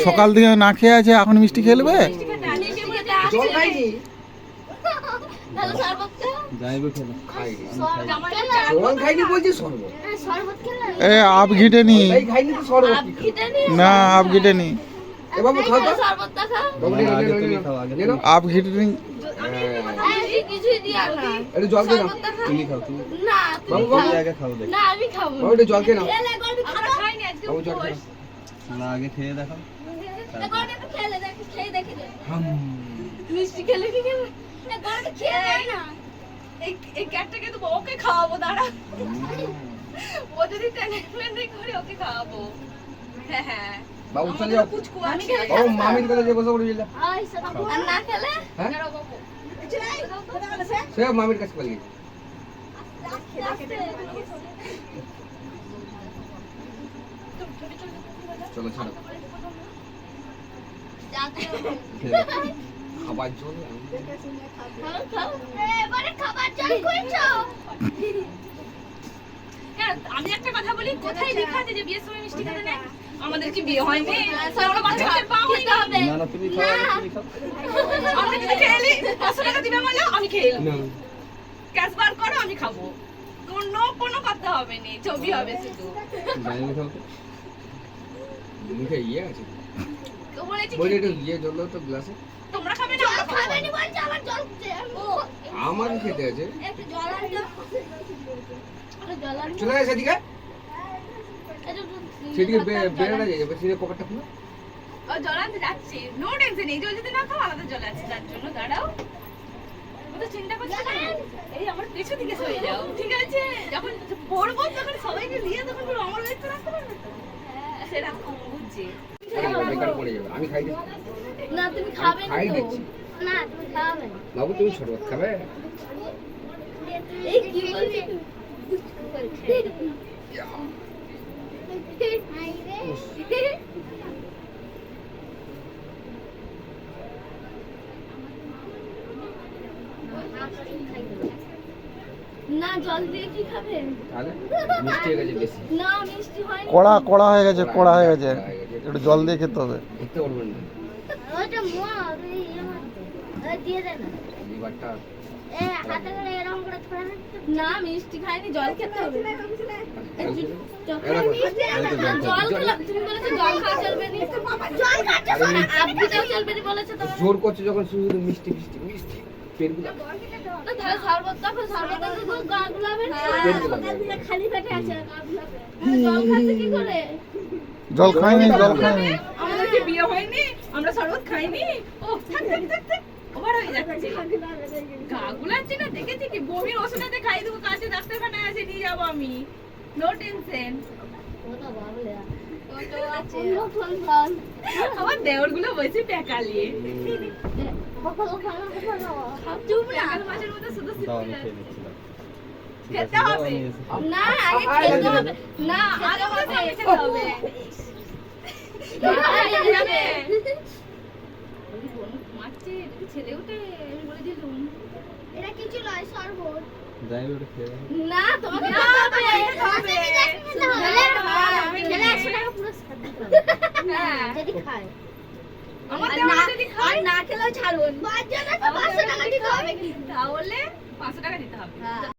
সকাল থেকে না খেয়ে আছে এখন মিষ্টি খেলবে হ্যাঁ, আপ ঘিটে নি। না? আপ ঘিটে নি। আপ ঘিটে নি হ্যাঁ, এই কিছুই দিয়া না একটু জল খেয়ে নাও। তুমি খাও তুমি না বাবু তুমি বাবু খাও। আগে খাও দেখি। না আমি খাব বাবু একটু জল খেয়ে নাও। বাবু জল খেয়ে না আগে খেয়ে দেখো। গল্প একটু খেলে দেখ খেয়ে দেখি দে হাম। মিষ্টি খেলে কি খেলে? গল্প খেয়ে না। এই এই ক্যাটটাকে তো ওকে খাওয়াবো দাঁড়া। ও যদি টেনে টেনে করে ওকে খাওয়াবো। হ্যাঁ হ্যাঁ। বাবু চলে যাও। বাবু মামির কাছে যে বসে পড়ে দিলে আই সাদা আর না খেলে? হ্যাঁ? দাঁড়াও মামির কাছে পালিয়ে চলো ছাড়ো। খাবার খাও। এবারে খাবার জল আমি একটা কথা বলি কোথায় লেখা আছে যে বিয়ের সময় মিষ্টি খেতে নেই আমাদের কি বিয়ে হয়নি? আমরা বাচ্চা কাচ্চার পাওয়া খেতে না না তুমি খাও তুমি খাও। আমরা যদি খেয়ে নিই টাকা দিবে বলো আমি খেয়ে না। ক্যাশ বার করো আমি খাব। কোনো কোনো কথা হবে না ছবি হবে শুধু। যাইবে খাও মুখে ইয়ে আছে। তো বলেছি বলে একটু ইয়ে জল তো গ্লাসে। তোমরা খাবে না? আমরা খাবে নি বলছে আমার জল আমার খেতে আছে। একটু জল আর দাও একটু জল আর চলে গেছে সেদিকে সেদিকে বে- বেরোনো যায় যাবে সেদিকে পকেটটা খুলো। ও জল আনতে যাচ্ছি। নো টেনশন এই জল যদি না খাও আলাদা জল আছে তার জন্য। দাঁড়াও। ও তো চিন্তা করছ না। এই আমার পেছন দিকে সরে যাও। ঠিক আছে? যখন পড়ব তখন সবাইকে নিয়ে তখন পুরো আমার ওয়েট রাখতে পারবে তো? সেরকম বুঝছি। বেকার পড়ে যাবে। আমি খাই না তুমি খাবে না খাই দিচ্ছি। না তুমি খাবে না। বাবু তুমি শরবত খাবে? এই কি বলছিস না জল দিয়ে কি খাবে? মিষ্টি হয়ে গেছে বেশি। না মিষ্টি হয়নি। কড়া কড়া হয়ে গেছে কড়া হয়ে গেছে। একটু জল দিয়ে খেতে হবে। দেখতে পারবেন না। ওটা মোয়া ওই ইয়ে দিয়ে দে না লিভারটা না। মিষ্টি খাইনি জল খেতে হবে। জোর করছে যখন শুধু মিষ্টি মিষ্টি মিষ্টি। জল? খাচ্ছে কি করে? জল খাইনি জল খাইনি। আমাদের কি বিয়ে হয়নি আমরা শরবত খাইনি। ও থাক থাক থাক। থাক ওভার হয়ে যাচ্ছে। গা গুলাচ্ছি না দেখেছি কি? বমির ওষুধে খাই দেবো কাছে ডাক্তারখানায় আছে নিয়ে যাব আমি। নো টেনশন আমার দেওরগুলো চুপ না? মাছের মতো শুধু দাও সিদ্ধি আমি লাগছে। খেয়ে খেতে হবে নিচ্ছি দাও। আমি এসে- না আগে খেতে হবে। না আগে খেতে হবে আগে যাবে মারছে যদি ছেলে উঠে বলে দিলুম। এটা কিছু নয় শরবত যাইবে ওটা খেয়ে না তোমাকে না, হবে। হবে। খেলে একশো টাকা পুরো দিতে হবে। হ্যাঁ। যদি খায়। আমার আর দেওয়া না- যদি খায়? না খেলেও ছাড়ুন। পাঁচশো টাকা দিতে হবে। তাহলে পাঁচশো টাকা দিতে হবে। হ্যাঁ।